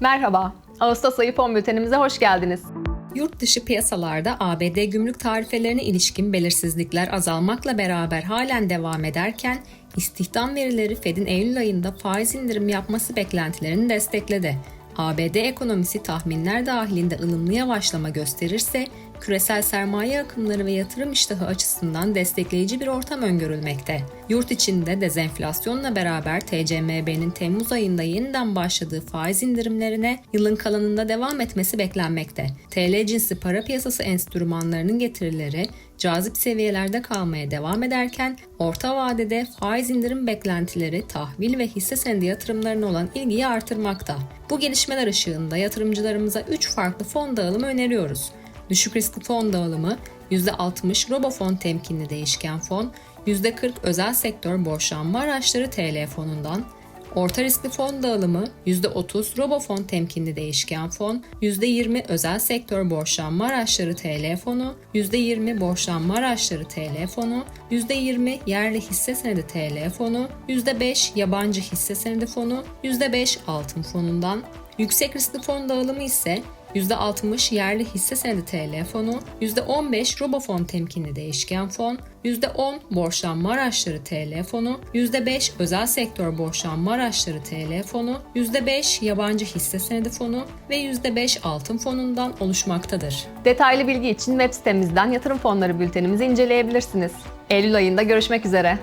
Merhaba, Ağustos ayı fon bültenimize hoş geldiniz. Yurt dışı piyasalarda ABD gümrük tarifelerine ilişkin belirsizlikler azalmakla beraber halen devam ederken istihdam verileri Fed'in Eylül ayında faiz indirim yapması beklentilerini destekledi. ABD ekonomisi tahminler dahilinde ılımlı yavaşlama gösterirse küresel sermaye akımları ve yatırım iştahı açısından destekleyici bir ortam öngörülmekte. Yurt içinde dezenflasyonla beraber TCMB'nin Temmuz ayında yeniden başladığı faiz indirimlerine yılın kalanında devam etmesi beklenmekte. TL cinsi para piyasası enstrümanlarının getirileri cazip seviyelerde kalmaya devam ederken orta vadede faiz indirim beklentileri tahvil ve hisse senedi yatırımlarına olan ilgiyi artırmakta. Bu gelişmeler ışığında yatırımcılarımıza 3 farklı fon dağılımı öneriyoruz. Düşük riskli fon dağılımı %60 RoboFon temkinli değişken fon, %40 özel sektör borçlanma araçları TL fonundan, Orta riskli fon dağılımı %30 RoboFon temkinli değişken fon, %20 özel sektör borçlanma araçları TL fonu, %20 borçlanma araçları TL fonu, %20 yerli hisse senedi TL fonu, %5 yabancı hisse senedi fonu, %5 altın fonundan, yüksek riskli fon dağılımı ise %60 yerli hisse senedi TL fonu, %15 RoboFon temkinli değişken fon, %10 borçlanma araçları TL fonu, %5 özel sektör borçlanma araçları TL fonu, %5 yabancı hisse senedi fonu ve %5 altın fonundan oluşmaktadır. Detaylı bilgi için web sitemizden yatırım fonları bültenimizi inceleyebilirsiniz. Eylül ayında görüşmek üzere.